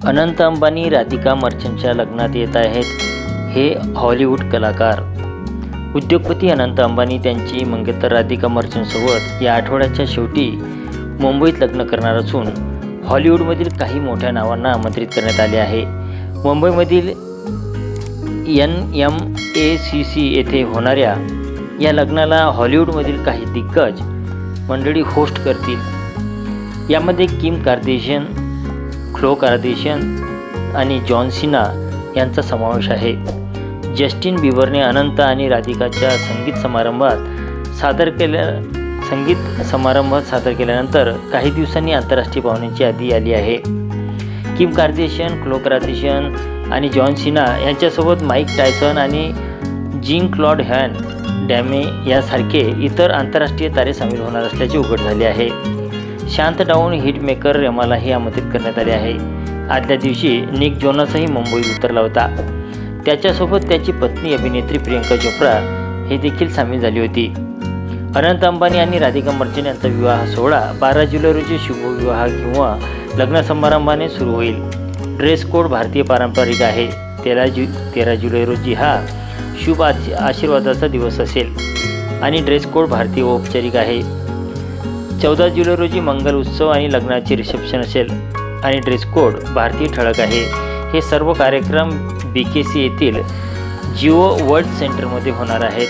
अनंत अंबानी राधिका मर्चंटच्या लग्नात येत आहेत हे हॉलिवूड कलाकार. उद्योगपती अनंत अंबानी त्यांची मंगेतर राधिका मर्चंटसोबत या आठवड्याच्या शेवटी मुंबईत लग्न करणार असून हॉलिवूडमधील काही मोठ्या नावांना आमंत्रित करण्यात आले आहे. मुंबईमधील N M A C C येथे होणाऱ्या या लग्नाला हॉलिवूडमधील काही दिग्गज मंडळी होस्ट करतील. यामध्ये किम कार्देशियन क्लो कार्देशियन आणि जॉन सिना यांचा समावेश आहे. जस्टिन बिबरने अनंत आणि राधिकाच्या संगीत समारंभात सादर केल्या संगीत समारंभात सादर केल्यानंतर काही दिवसांनी आंतरराष्ट्रीय पाहुण्यांची यादी आली आहे. किम कार्देशियन क्लो कार्देशियन आणि जॉन सिना यांच्यासोबत माईक टायसन आणि जिन क्लॉड हॅन डॅमे यासारखे इतर आंतरराष्ट्रीय तारे सामील होणार असल्याचे उघड झाले आहे. शांत डाऊन हिटमेकर रमालाही आमंत्रित करण्यात आले आहे. आदल्या दिवशी निक जोनासही मुंबईत उतरला होता. त्याच्यासोबत त्याची पत्नी अभिनेत्री प्रियंका चोप्रा हे देखील सामील झाली होती. अनंत अंबानी आणि राधिका मर्चन यांचा विवाह सोहळा बारा जुलै रोजी शुभविवाह किंवा लग्न समारंभाने सुरू होईल. ड्रेस कोड भारतीय पारंपरिक आहे. तेरा जु तेरा जुलै रोजी हा शुभ आशीर्वादाचा दिवस असेल. आणि ड्रेस कोड भारतीय औपचारिक आहे. चौदा जुलै रोजी मंगल उत्सव आणि लग्नाचे रिसेप्शन असेल. आणि ड्रेस कोड भारतीय ठळक आहे. हे सर्व कार्यक्रम बी के सी येथील जिओ वर्ल्ड सेंटरमध्ये होणार आहेत.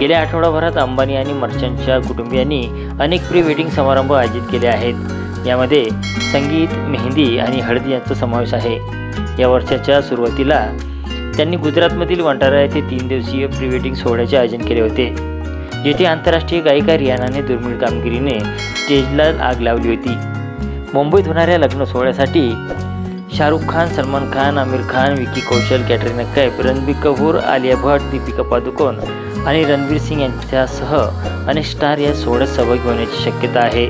गेल्या आठवडाभरात अंबानी आणि मर्चंटच्या कुटुंबियांनी अनेक प्री वेडिंग समारंभ आयोजित केले आहेत. यामध्ये संगीत मेहंदी आणि हळदी यांचा समावेश आहे. या वर्षाच्या सुरुवातीला त्यांनी गुजरातमधील वंटारा येथे तीन दिवसीय प्री वेडिंग सोहळ्याचे आयोजन केले होते. जेथे आंतरराष्ट्रीय गायिका रियानाने दुर्मिळ कामगिरीने स्टेजला आग लावली होती. मुंबईत होणाऱ्या लग्न सोहळ्यासाठी शाहरुख खान सलमान खान आमिर खान विकी कौशल कॅटरीना कैफ रणबीर कपूर आलिया भट दीपिका पादुकोण आणि रणवीर सिंग यांच्यासह अनेक स्टार या सोहळ्यात सहभागी होण्याची शक्यता आहे.